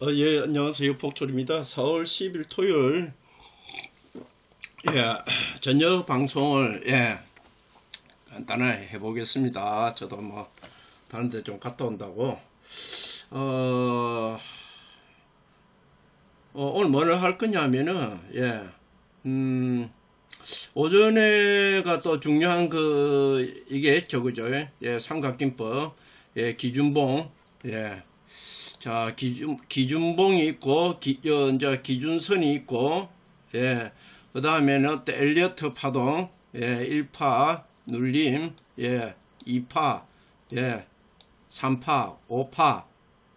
어, 예, 안녕하세요. 폭철입니다. 4월 10일 토요일, 예, 저녁 방송을, 예, 간단하게 해보겠습니다. 저도 뭐, 다른 데 좀 갔다 온다고. 어, 어, 오늘 뭐를 할 거냐면은, 예, 음, 오전에가 또 중요한 그, 이게 그죠? 예, 삼각김법, 예, 기준봉, 예, 자, 기준, 기준봉이 있고, 기, 어, 이제 기준선이 있고, 예, 그 다음에는 또 엘리어트 파동, 예, 1파, 눌림, 예, 2파, 예, 3파, 5파,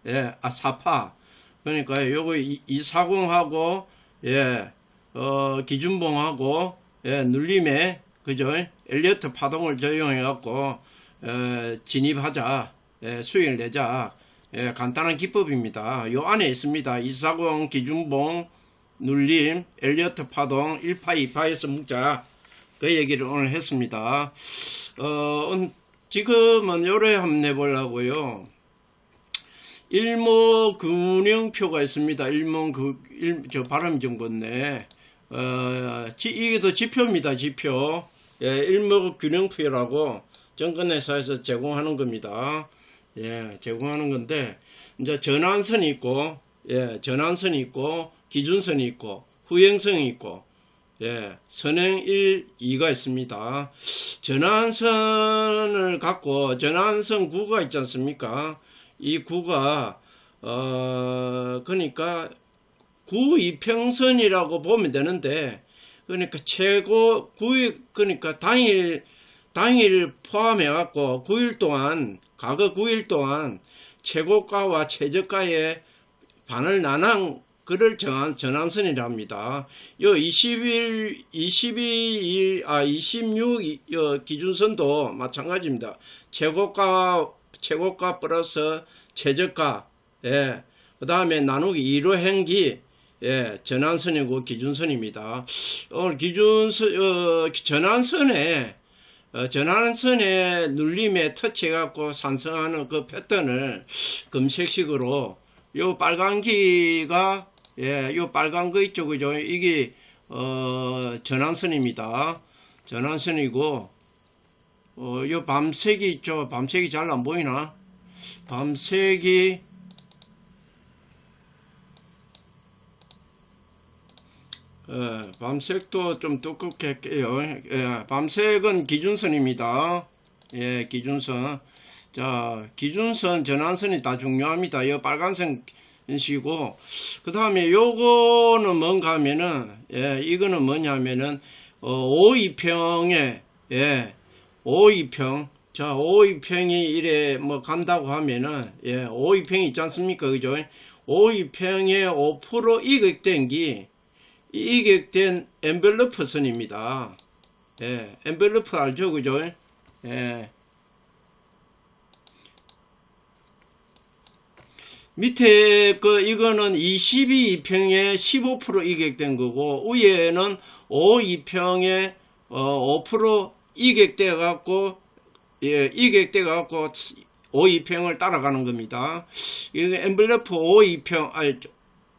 예, 아, 4파. 그러니까 요거 240하고, 예, 어, 기준봉하고, 예, 눌림에, 그죠? 엘리어트 파동을 적용해갖고, 어, 진입하자, 예, 수익을 내자. 예, 간단한 기법입니다. 요 안에 있습니다. 240 기준봉, 눌림, 엘리어트 파동, 1파, 2파에서 묶자. 그 얘기를 오늘 했습니다. 어, 음, 지금은 요래 한번 해보려고요. 일모 근영표가 있습니다. 일모 그, 일, 저 발음이 좀 같네. 어, 지, 이게 더 지표입니다. 지표. 예, 일모 균형표라고 정권회사에서 제공하는 겁니다. 예, 제공하는 건데, 이제 전환선이 있고, 예, 전환선이 있고, 기준선이 있고, 후행선이 있고, 예, 선행 1, 2가 있습니다. 전환선을 갖고, 전환선 구가 있지 않습니까? 이 구가, 어, 그러니까, 구 이평선이라고 보면 되는데, 그러니까 최고, 구이, 그러니까 당일, 당일 포함해 갖고 9일 동안, 과거 9일 동안 최고가와 최저가의 반을 나눈 그를 정한 전환선이랍니다. 요 20일, 22일, 아, 26요 기준선도 마찬가지입니다. 최고가, 최고가 플러스 최저가, 예. 그 다음에 나누기 2로 행기, 예, 전환선이고 기준선입니다. 오늘 기준선, 어, 전환선에 어, 전환선에 눌림에 터치해갖고 산성하는 그 패턴을 검색식으로 요 빨간기가 예, 요 빨간 거 있죠, 그죠? 이게 어, 전환선입니다. 전환선이고 어, 요 밤색이 있죠. 밤색이 잘 안 보이나? 밤색이 예, 밤색도 좀 두껍게 할게요. 예, 밤색은 기준선입니다. 예, 기준선. 자, 기준선, 전환선이 다 중요합니다. 이 빨간색이시고, 그 다음에 요거는 뭔가 하면은, 예, 이거는 뭐냐 하면은, 어, 5이평에, 예, 5이평. 자, 5이평이 이래 뭐 간다고 하면은, 예, 5이평이 있지 않습니까? 그죠? 5이평에 5% 이익된 기, 이객된 엠벨러프 선입니다. 예, 엠벨러프 알죠? 그죠? 예. 밑에 그 이거는 22평에 15% 이객된 거고 위에는 52평에 어, 5% 이객돼 갖고 예, 이객돼 갖고 52평을 따라가는 겁니다. 이거 엠벨러프 52평 아니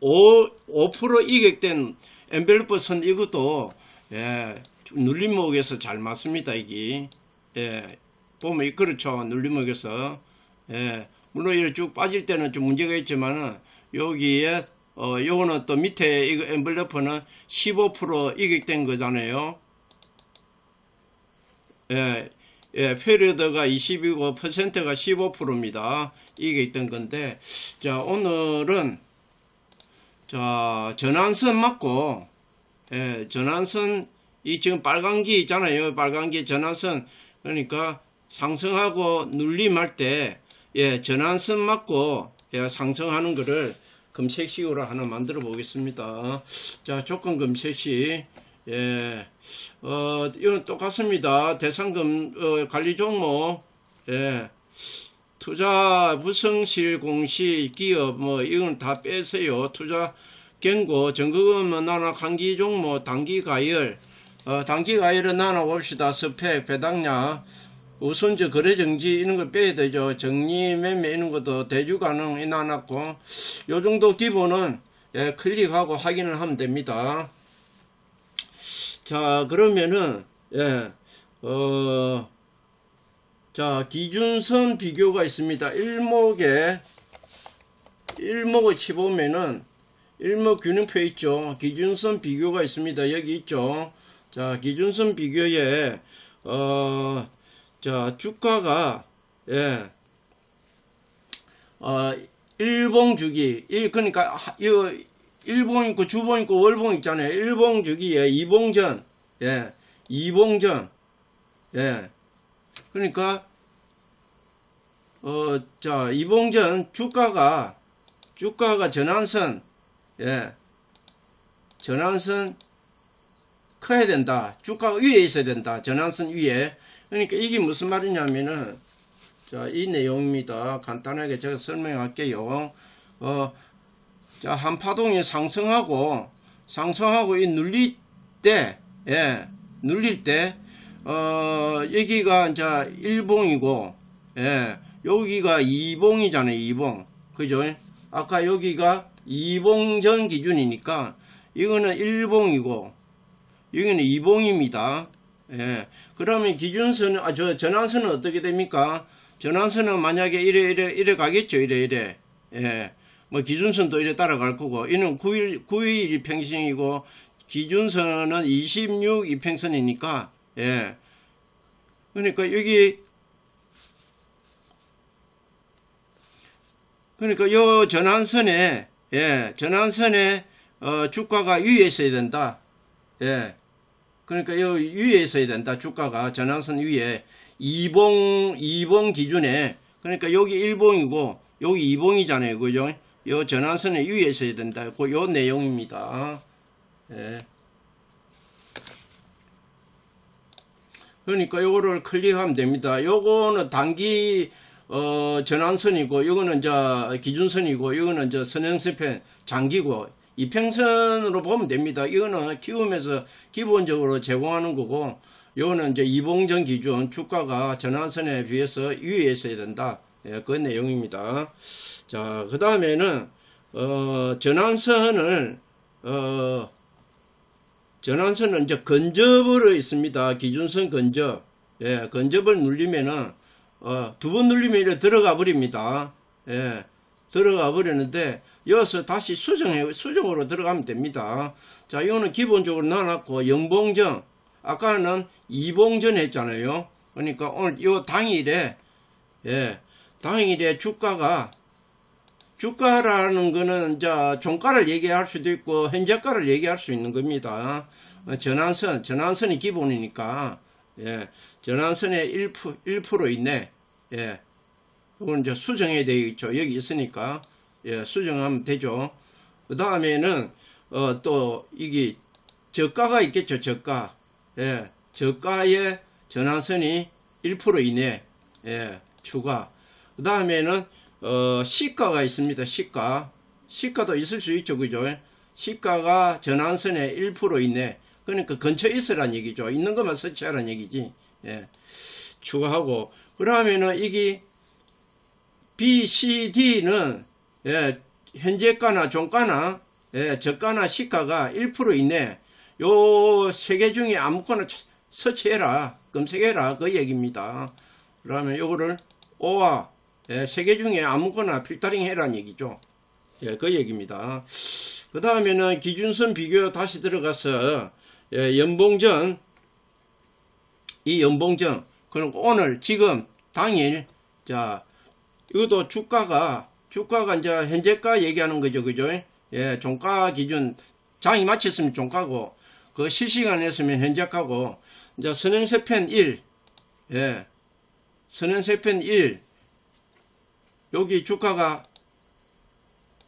5, 5% 이객된 엠벨러프 선 이것도 예, 눌림목에서 잘 맞습니다 이게 예, 보면 그렇죠 눌림목에서 예, 물론 이렇게 쭉 빠질 때는 좀 문제가 있지만은 여기에 어 요거는 또 밑에 이거 엠벨러프는 15% 이격된 거잖아요 예, 예, 페리어드가 22고 퍼센트가 15%입니다. 이게 있던 건데, 자, 오늘은 자, 전환선 맞고, 예, 전환선, 이 지금 빨간기 있잖아요. 빨간기 전환선. 그러니까 상승하고 눌림할 때, 예, 전환선 맞고, 예, 상승하는 거를 검색식으로 하나 만들어 보겠습니다. 자, 조건 검색식. 예, 어, 이건 똑같습니다. 대상금, 어, 관리 종목, 예, 투자 부성실 공시 기업 뭐 이건 다 빼세요. 투자 경고 증거금은 나눠 간기 종목 단기 가열 어, 단기 가열은 나눠 봅시다. 스펙 배당량 우선저 거래 정지 이런 거 빼야 되죠. 정리 매매 이런 것도 대주 가능 해놔놨고 요 정도 기본은 예, 클릭하고 확인을 하면 됩니다. 자 그러면은 예, 어, 자 기준선 비교가 있습니다. 일목에 일목을 치보면은 일목 균형표 있죠. 기준선 비교가 있습니다. 여기 있죠. 자 기준선 비교에 어, 자 주가가 예, 어, 일봉 주기 일 그러니까 하- 이거 일봉 있고 주봉 있고 월봉 있잖아요. 일봉 주기에 이봉전 예, 이봉전 예, 그러니까 어, 자 이봉전 주가가 주가가 전환선 예, 전환선 커야 된다. 주가가 위에 있어야 된다. 전환선 위에. 그러니까 이게 무슨 말이냐면은 자, 이 내용입니다. 간단하게 제가 설명할게요. 어, 자, 한파동이 상승하고 상승하고 이 눌릴 때, 예, 눌릴 때, 어, 여기가 이제 일봉이고, 예, 여기가 이봉이잖아요, 이봉. 그죠? 아까 여기가 이봉전 기준이니까, 이거는 일봉이고, 여기는 이봉입니다. 예. 그러면 기준선은, 아, 저, 전환선은 어떻게 됩니까? 전환선은 만약에 이래, 이래, 이래 가겠죠. 이래, 이래. 예. 뭐, 기준선도 이래 따라갈 거고, 이는 9일, 9일 이평선이고, 기준선은 26 이평선이니까, 예. 그러니까 여기, 그러니까 요 전환선에, 예, 전환선에, 어, 주가가 위에 있어야 된다. 예. 그러니까 요 위에 있어야 된다. 주가가 전환선 위에 이봉 이봉 기준에 그러니까 여기 1봉이고 여기 2봉이잖아요. 그죠? 요 전환선에 위에 있어야 된다. 그요 내용입니다. 예. 그러니까 요거를 클릭하면 됩니다. 요거는 단기 어 전환선이고 요거는 저 기준선이고 요거는 저 선행세편 장기고 이평선으로 보면 됩니다. 이거는 키우면서 기본적으로 제공하는 거고 요거는 이제 이봉전 기준 주가가 전환선에 비해서 위에 있어야 된다. 예, 그 내용입니다. 자, 그 다음에는 어 전환선을 어 전환선은 이제 근접으로 있습니다. 기준선 근접. 예, 근접을 누르면은, 어, 두번 누르면 이렇게 들어가 버립니다. 예, 들어가 버리는데, 여기서 다시 수정해, 수정으로 들어가면 됩니다. 자, 이거는 기본적으로 나눴고, 영봉전. 아까는 이봉전 했잖아요. 그러니까 오늘 요 당일에, 예, 당일에 주가가 주가라는 거는 이제 종가를 얘기할 수도 있고 현재가를 얘기할 수 있는 겁니다. 어, 전환선, 전환선이 기본이니까 예, 전환선에 1%, 1% 있네. 예, 그건 이제 수정해야 되겠죠. 여기 있으니까 예, 수정하면 되죠. 그 다음에는 어, 또 이게 저가가 있겠죠. 저가, 예, 저가의 전환선이 1% 이내, 예, 추가. 그 다음에는 어, 시가가 있습니다. 시가. 시가도 있을 수 있죠. 그죠? 시가가 전환선에 1% 이내. 그러니까 근처에 있으란 얘기죠. 있는 것만 서치하란 얘기지. 예. 추가하고. 그러면은 이게 B, C, D는 예, 현재가나 종가나 예, 저가나 시가가 1% 이내. 요 세 개 중에 아무거나 쳐- 서치해라. 검색해라. 그 얘기입니다. 그러면 요거를 O와 예, 세 개 중에 아무거나 필터링 해라는 얘기죠. 예, 그 얘기입니다. 그 다음에는 기준선 비교 다시 들어가서, 예, 연봉전, 이 연봉전, 그리고 오늘, 지금, 당일, 자, 이것도 주가가, 주가가 이제 현재가 얘기하는 거죠. 그죠? 예, 종가 기준, 장이 마쳤으면 종가고, 그 실시간 했으면 현재가고, 이제 선행세편 1, 예, 선행세편 1, 여기 주가가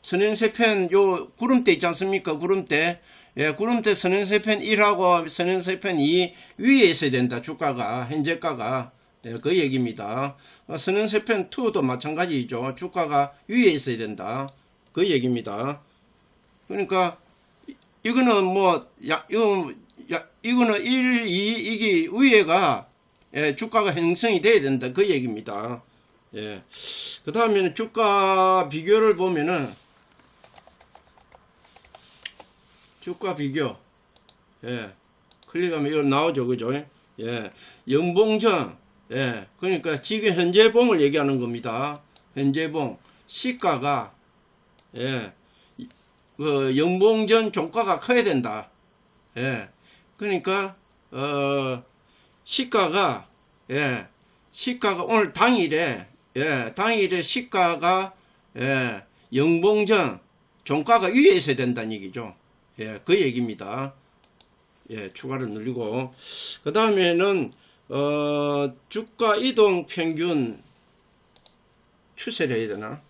선행세편 요 구름대 있지 않습니까? 구름대. 예, 구름대 선행세편 1하고 선행세편 2 위에 있어야 된다. 주가가 현재가가 예, 그 얘기입니다. 어, 선행세편 2도 마찬가지죠. 주가가 위에 있어야 된다. 그 얘기입니다. 그러니까 이- 이거는 뭐 야, 이거 야, 이거는 1, 2 이게 위에가 예, 주가가 형성이 돼야 된다. 그 얘기입니다. 예. 그 다음에는 주가 비교를 보면은, 주가 비교. 예. 클릭하면 이거 나오죠. 그죠? 예. 연봉전. 예. 그러니까 지금 현재 봉을 얘기하는 겁니다. 현재 봉. 시가가, 예. 이- 그 연봉전 종가가 커야 된다. 예. 그러니까, 어, 시가가, 예. 시가가 오늘 당일에, 예. 당일에 시가가, 예. 연봉전 종가가 위에 있어야 된다는 얘기죠. 예. 그 얘기입니다. 예, 추가를 늘리고 그 다음에는 어, 주가 이동 평균 추세를 해야 되나?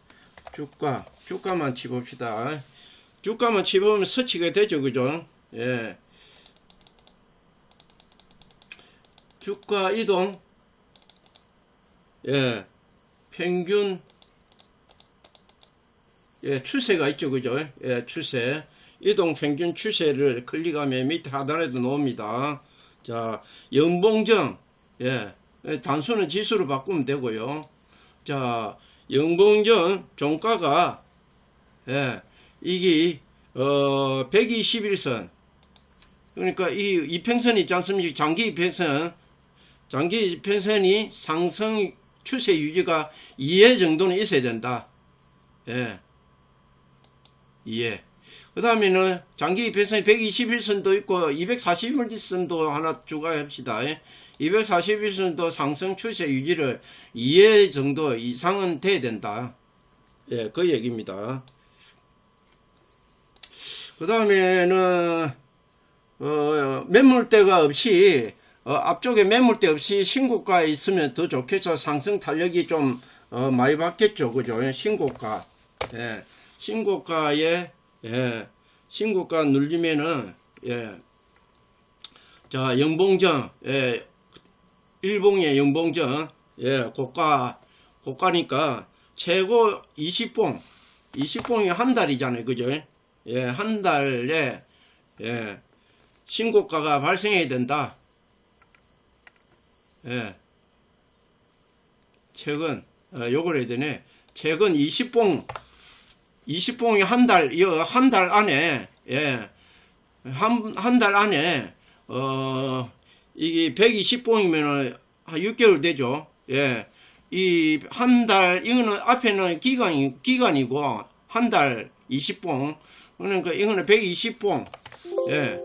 주가 주가만 치봅시다. 주가만 치보면 서치가 되죠, 그죠? 예. 주가 이동 예 평균 예 추세가 있죠, 그죠? 예 추세 이동 평균 추세를 클릭하면 밑에 하단에도 나옵니다. 자, 연봉정, 예, 단수는 지수로 바꾸면 되고요. 자, 연봉정 종가가, 예, 이게, 어, 121선. 그러니까 이 이평선 있지 않습니까? 장기 이평선. 장기 이평선이 상승 추세 유지가 2회 정도는 있어야 된다. 예. 2회. 그 다음에는 장기 이평선이 121선도 있고 241선도 하나 추가합시다. 241선도 상승 추세 유지를 2회 정도 이상은 돼야 된다. 예, 그 얘기입니다. 그 다음에는 어, 매물대가 없이 어, 앞쪽에 매물대 없이 신고가에 있으면 더 좋겠죠. 상승 탄력이 좀 어, 많이 받겠죠. 그죠? 신고가. 예, 신고가에 예, 신고가 눌리면은, 예, 자, 연봉정, 예, 일봉의 연봉정, 예, 고가, 고가니까 최고 20봉, 20봉이 한 달이잖아요. 그죠? 예, 한 달에, 예, 신고가가 발생해야 된다. 예, 최근, 어, 요걸 해야 되네. 최근 20봉, 20봉이 한 달, 한 달 안에, 예, 한, 한 달 안에, 어, 이게 120봉이면은 한 6개월 되죠. 예. 이 한 달, 이거는 앞에는 기간이, 기간이고, 한 달 20봉. 그러니까 이거는 120봉. 예.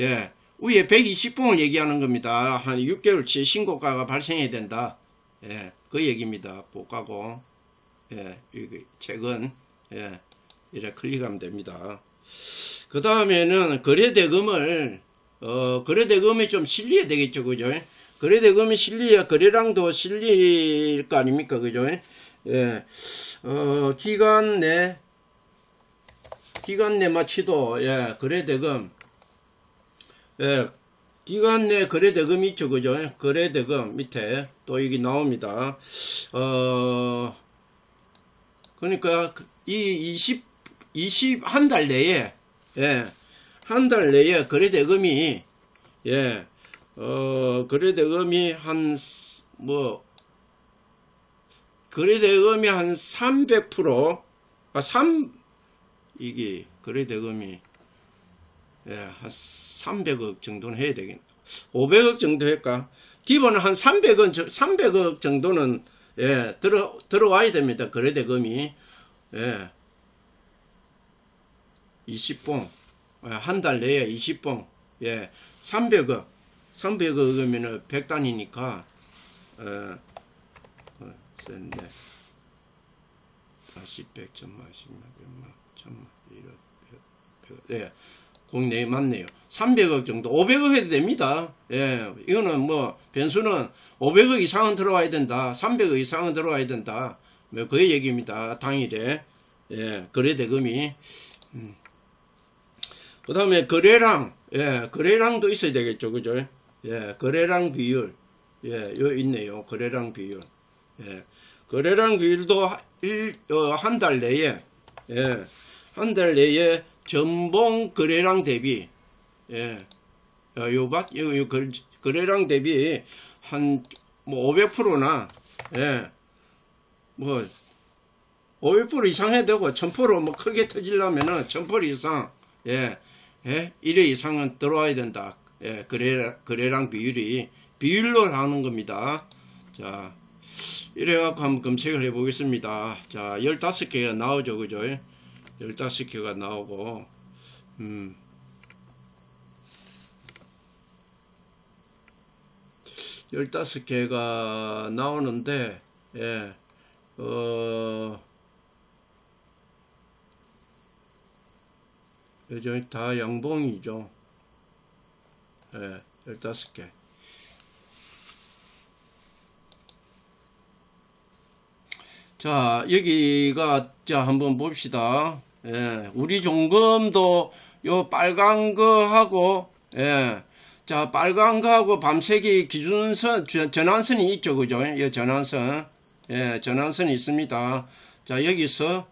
예. 위에 120봉을 얘기하는 겁니다. 한 6개월치 신고가가 발생해야 된다. 예. 그 얘기입니다. 복가고 예, 최근 예, 이래 클릭하면 됩니다. 그 다음에는 거래대금을 어, 거래대금이 좀 실려야 되겠죠, 그죠? 거래대금이 실려야 거래량도 실릴 거 아닙니까, 그죠? 예, 어, 기간 내 기간 내 마치도 예, 거래대금 예, 기간 내 거래대금이 있죠, 그죠? 거래대금 밑에 또 이게 나옵니다. 어, 그러니까 이 20, 20, 한 달 내에, 예, 한 달 내에 거래대금이, 예, 어, 거래대금이 한, 뭐, 거래대금이 한 300%, 아, 3, 이게, 거래대금이, 예, 한 300억 정도는 해야 되겠네. 500억 정도 할까? 기본은 한 300억, 300억 정도는, 예, 들어, 들어와야 됩니다. 거래대금이. 예. 20봉. 예, 한달 내에 20봉. 예. 300억. 300억이면은 100단이니까, 어, 어, 셋, 넷, 다시, 백, 천만, 십만, 백만, 천만, 일억, 백, 백, 예. 공내 맞네요. 300억 정도, 500억 해도 됩니다. 예, 이거는 뭐, 변수는 500억 이상은 들어와야 된다. 300억 이상은 들어와야 된다. 뭐, 그 얘기입니다. 당일에. 예, 거래 대금이. 음. 그 다음에 거래량, 예, 거래량도 있어야 되겠죠. 그죠? 예, 거래량 비율. 예, 요 있네요. 거래량 비율. 예, 거래량 비율도 일, 어, 한 달 내에, 예, 한 달 내에 전봉 거래량 대비, 예, 어, 요밖 요, 요 거- 거래량 대비 한 뭐 500%나 예. 뭐 500% 이상 해야 되고 1000%뭐 크게 터지려면은 1000% 이상 예. 예. 1회 이상은 들어와야 된다. 예. 거래 거래량 비율이 비율로 하는 겁니다. 자. 이래 갖고 한번 검색을 해 보겠습니다. 자, 15개가 나오죠. 그죠? 15개가 나오고 음. 열다섯 개가 나오는데, 예, 어, 요즘 다 양봉이죠. 예, 열다섯 개. 자, 여기가, 자, 한번 봅시다. 예, 우리 종금도 요 빨간 거하고, 예, 자, 빨간 거하고 밤색이 기준선, 저- 전환선이 있죠, 그죠? 이 전환선. 예, 전환선이 있습니다. 자, 여기서,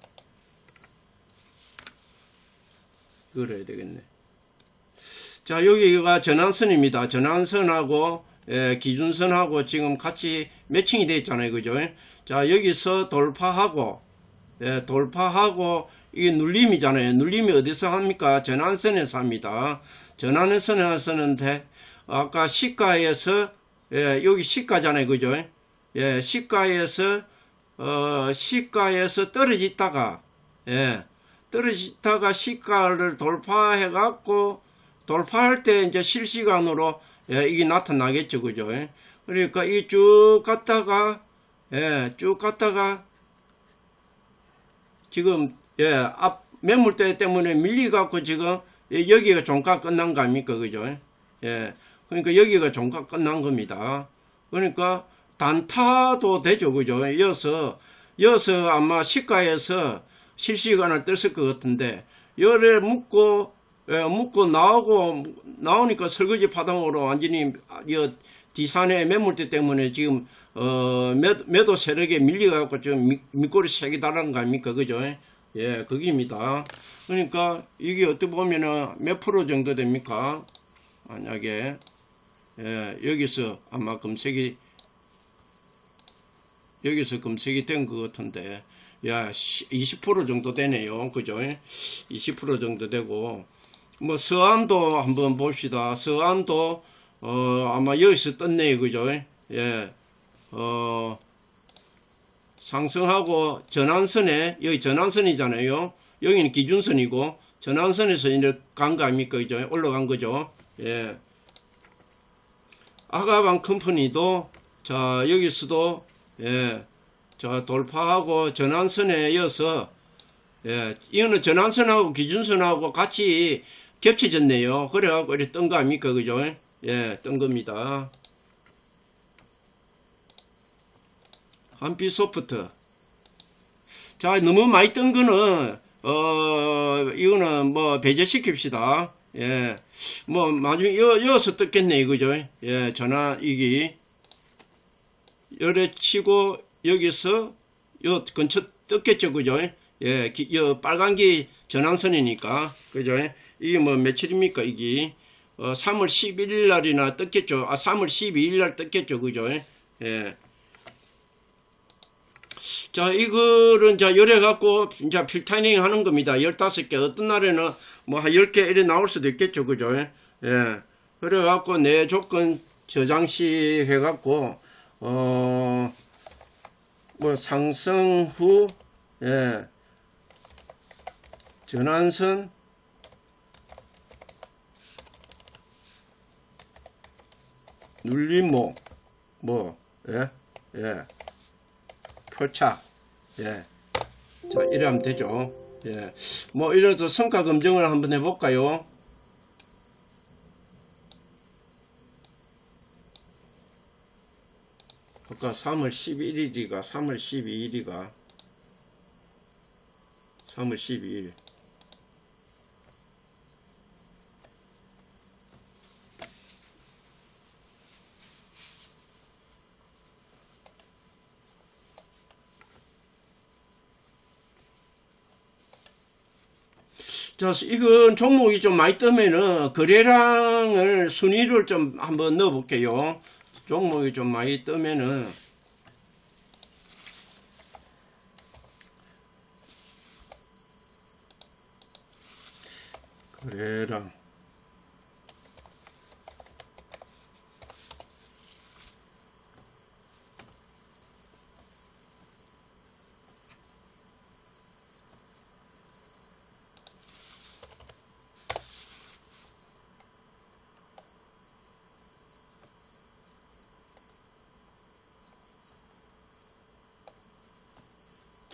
그래야 되겠네. 자, 여기가 전환선입니다. 전환선하고, 예, 기준선하고 지금 같이 매칭이 되어 있잖아요, 그죠? 자, 여기서 돌파하고, 예, 돌파하고, 이게 눌림이잖아요. 눌림이 어디서 합니까? 전환선에서 합니다. 전환선에서 하는데, 아까 시가에서, 예, 여기 시가잖아요. 그죠? 예, 시가에서, 어, 시가에서 떨어지다가, 예, 떨어지다가 시가를 돌파해 갖고, 돌파할 때 이제 실시간으로, 예, 이게 나타나겠죠. 그죠? 그러니까 이 쭉 갔다가, 예, 쭉 갔다가, 지금 예, 앞 매물대 때문에 밀리갖고 지금 예, 여기가 종가 끝난 거 아닙니까? 그죠? 예. 그러니까 여기가 종가 끝난 겁니다. 그러니까 단타도 되죠. 그죠? 이어서 이어서 아마 시가에서 실시간을 떴을 것 같은데 열에 묶고 예, 묶고 나오고 나오니까 설거지 파동으로 완전히 이 디산의 매물대 때문에 지금 어 매, 매도 세력에 밀려갖고 지금 미, 밑꼬리 색이 달한 거 아닙니까? 그죠? 예, 거기입니다. 그러니까 이게 어떻게 보면은 몇 프로 정도 됩니까? 만약에 예, 여기서 아마 검색이 여기서 검색이 된 것 같은데 야, 20% 정도 되네요. 그죠? 20% 정도 되고 뭐 서안도 한번 봅시다. 서안도 어 아마 여기서 떴네요. 그죠? 예. 어 상승하고 전환선에 여기 전환선이잖아요. 여기는 기준선이고 전환선에서 이제 간 거 아닙니까? 그죠? 올라간 거죠. 예. 아가방 컴퍼니도 자 여기서도 예. 자 돌파하고 전환선에 이어서 예. 이거는 전환선하고 기준선하고 같이 겹쳐졌네요. 그래갖고 이렇게 뜬 거 아닙니까? 그죠? 예, 뜬 겁니다. 한피 소프트. 자, 너무 많이 뜬 거는, 어, 이거는 뭐 배제시킵시다. 예. 뭐, 나중에 여, 이어서 떴겠네, 그죠? 예, 전화, 이기. 열에 치고, 여기서, 요 근처 떴겠죠, 그죠? 예, 기, 여 빨간 기 전환선이니까, 그죠? 이게 뭐 며칠입니까, 이게? 어, 3월 11일 날이나 떴겠죠. 아, 3월 12일 날 떴겠죠, 그죠? 예. 자, 이거는 자, 열해 갖고 이제 필타이닝 하는 겁니다. 15개. 어떤 날에는 뭐 한 10개 이래 나올 수도 있겠죠. 그죠? 예. 그래 갖고 내 조건 저장시 해 갖고 어, 뭐 상승 후 예. 전환선 눌림목 뭐 예? 예. 표착. 예. 자, 이래 하면 되죠. 예. 뭐, 이래서 성과 검증을 한번 해볼까요? 아까 3월 11일이가, 3월 12일이가, 3월 12일. 자, 이건 종목이 좀 많이 뜨면은 거래량을 순위를 좀 한번 넣어 볼게요. 종목이 좀 많이 뜨면은 거래량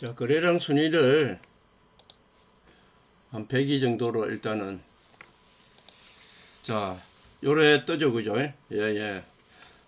자, 거래량 순위를 한 100위 정도로 일단은 자, 요래 뜨죠, 그죠? 예, 예.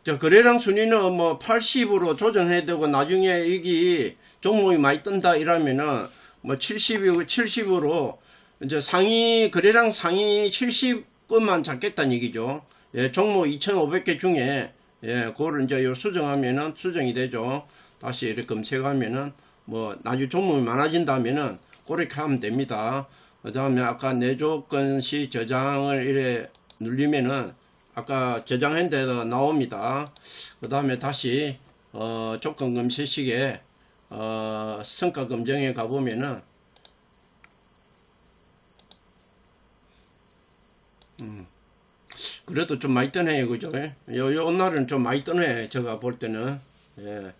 자, 거래량 순위는 뭐 80으로 조정해야 되고 나중에 이게 종목이 많이 뜬다 이러면은 뭐 70이고 70으로 이제 상위 거래량 상위 70건만 잡겠다는 얘기죠. 예, 종목 2,500개 중에 예, 그거를 이제 요 수정하면은 수정이 되죠. 다시 이렇게 검색하면은 뭐 나중에 종목이 많아진다면은 그렇게 하면 됩니다. 그 다음에 아까 내조건 시 저장을 이래 눌리면은 아까 저장한 데가 나옵니다. 그 다음에 다시 어, 조건 검색식에 어, 성과 검증에 가보면은 음, 그래도 좀 많이 뜨네요, 그죠? 요, 요 날은 좀 많이 뜨네, 제가 볼 때는. 예,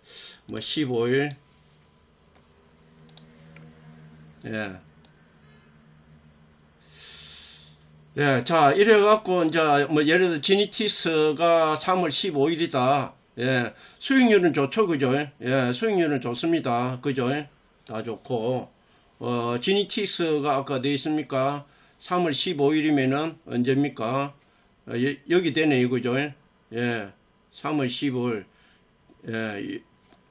뭐 15일, 예. 예, 자, 이래갖고, 이제, 뭐, 예를 들어, 지니티스가 3월 15일이다. 예, 수익률은 좋죠, 그죠? 예, 수익률은 좋습니다. 그죠? 다 좋고, 어, 지니티스가 아까 돼 있습니까? 3월 15일이면은 언제입니까? 어, 여, 여기 되네, 그죠? 예, 3월 15일. 예,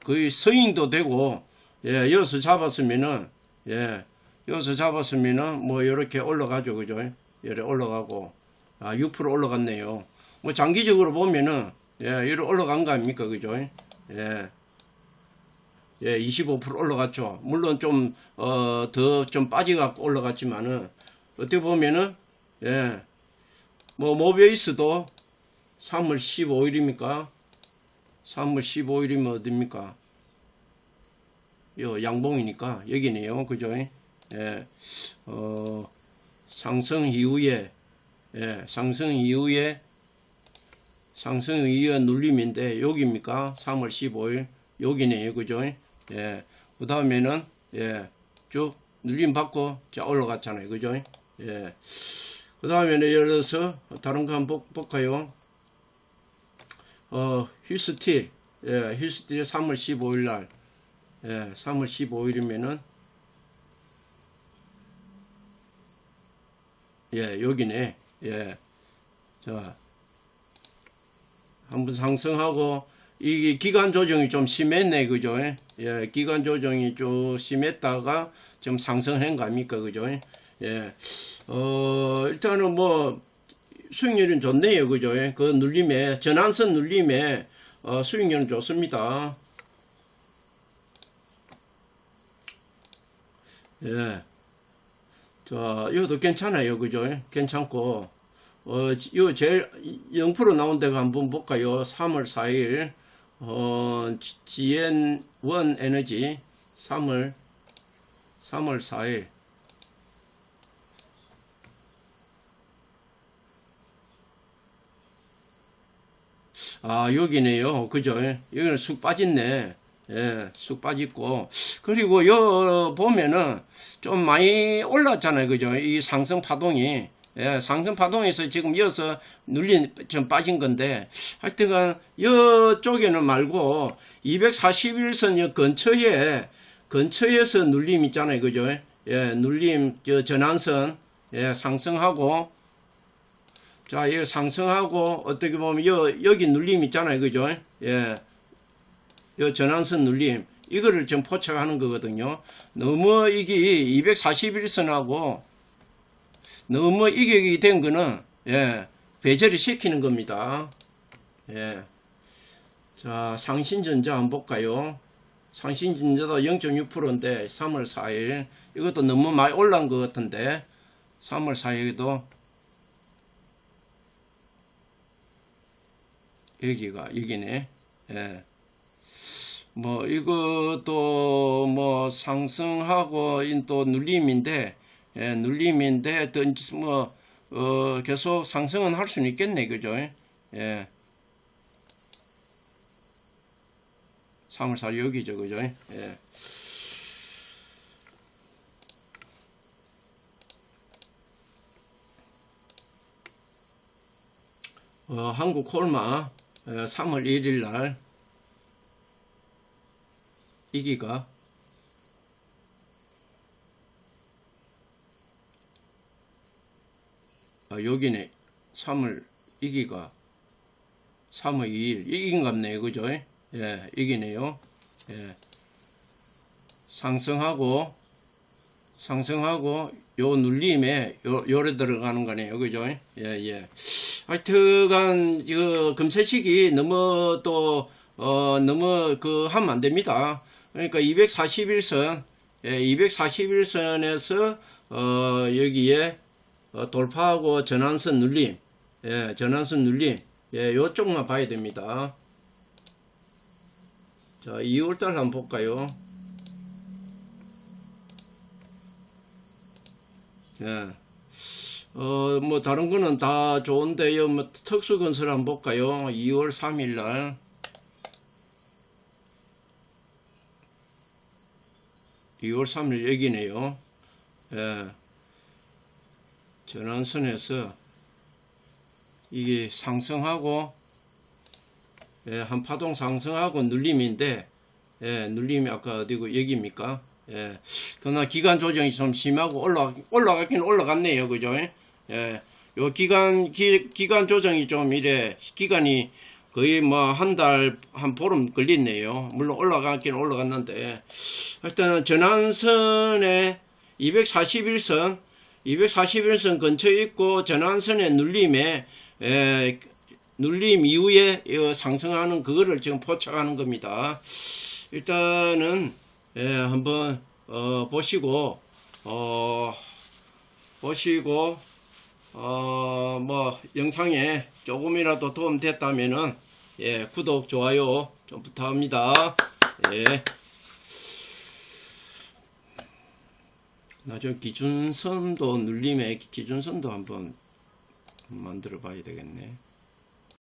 거의 서인도 되고, 예, 여기서 잡았으면은, 예, 여기서 잡았으면은, 뭐, 이렇게 올라가죠, 그죠? 이렇게 올라가고, 아, 6% 올라갔네요. 뭐, 장기적으로 보면은, 예, 이렇게 올라간 거 아닙니까, 그죠? 예. 예, 25% 올라갔죠. 물론 좀, 어, 더 좀 빠져갖고 올라갔지만은, 어떻게 보면은, 예, 뭐, 모베이스도 3월 15일입니까? 3월 15일이면 어딥니까? 요 양봉이니까 여기네요. 그죠? 예. 어, 상승 이후에 예, 상승 이후에 상승 이후에 눌림인데 여기입니까? 3월 15일 여기네요. 그죠? 예. 그 다음에는 예. 쭉 눌림 받고 자 올라갔잖아요. 그죠? 예. 그 다음에는 예를 들어서 다른 거 한번 볼- 볼까요? 어, 휴스틸, 예, 휴스틸 3월 15일 날, 예, 3월 15일이면은, 예, 여기네, 예, 자, 한번 상승하고, 이게 기간 조정이 좀 심했네, 그죠? 예, 기간 조정이 좀 심했다가 좀 상승한 거 아닙니까, 그죠? 예, 어, 일단은 뭐, 수익률은 좋네요. 그죠? 그 눌림에, 전환선 눌림에, 어, 수익률은 좋습니다. 예. 자, 이것도 괜찮아요. 그죠? 괜찮고, 어, 요 제일 0% 나온 데가 한번 볼까요? 3월 4일, 어, GN1 에너지, 3월, 3월 4일, 아, 여기네요. 그죠? 여기는 쑥 빠졌네. 예, 쑥 빠졌고. 그리고 여 보면은 좀 많이 올랐잖아요. 그죠? 이 상승 파동이. 예, 상승 파동에서 지금 이어서 눌린, 좀 빠진 건데, 하여튼간, 이쪽에는 말고, 241선 근처에, 근처에서 눌림 있잖아요. 그죠? 예, 눌림, 저 전환선, 예, 상승하고, 자, 이 상승하고 어떻게 보면 여, 여기 눌림 있잖아요. 그죠? 예. 요 전환선 눌림. 이거를 좀 포착하는 거거든요. 너무 이게 241선하고 너무 이격이 된 거는 예. 배제를 시키는 겁니다. 예. 자, 상신전자 한번 볼까요? 상신전자도 0.6%인데 3월 4일 이것도 너무 많이 올라온 것 같은데 3월 4일에도 여기가 여기네. 예. 뭐 이것도 뭐 상승하고 인또 눌림인데 예, 눌림인데 뭐 어, 계속 상승은 할 수는 있겠네 그죠? 예. 3월 4일 여기죠 그죠? 예. 어, 한국 콜마 어, 3월 1일 날 이기가. 아, 여기네. 3월 이기가. 3월 2일. 이긴 갑네요. 그죠? 예 이기네요. 예. 상승하고 상승하고 요 눌림에 요 요래 들어가는 거네요. 그죠? 예예. 하여튼간 그 금세식이 너무 또 어, 너무 그 하면 안 됩니다. 그러니까 241선, 예, 241선에서 어, 여기에 어, 돌파하고 전환선 눌림, 예, 전환선 눌림, 예, 요쪽만 봐야 됩니다. 자, 2월달 한번 볼까요? 예. 어, 뭐, 다른 거는 다 좋은데요. 뭐, 특수건설 한번 볼까요? 2월 3일 날. 2월 3일 여기네요. 예. 전환선에서 이게 상승하고, 예, 한 파동 상승하고 눌림인데, 예, 눌림이 아까 어디고 여기입니까? 예. 그러나 기간 조정이 좀 심하고 올라, 올라가긴 올라갔네요. 그죠? 예. 요 기간, 기, 기간 조정이 좀 이래, 기간이 거의 뭐 한 달, 한 보름 걸렸네요. 물론 올라가긴 올라갔는데. 일단 전환선에 241선, 241선 근처에 있고 전환선의 눌림에, 에, 눌림 이후에 이 상승하는 그거를 지금 포착하는 겁니다. 일단은, 예, 한번, 어, 보시고, 어, 보시고, 어, 뭐, 영상에 조금이라도 도움 됐다면은, 예, 구독, 좋아요 좀 부탁합니다. 예. 나중에 기준선도 눌림에 기준선도 한번 만들어 봐야 되겠네.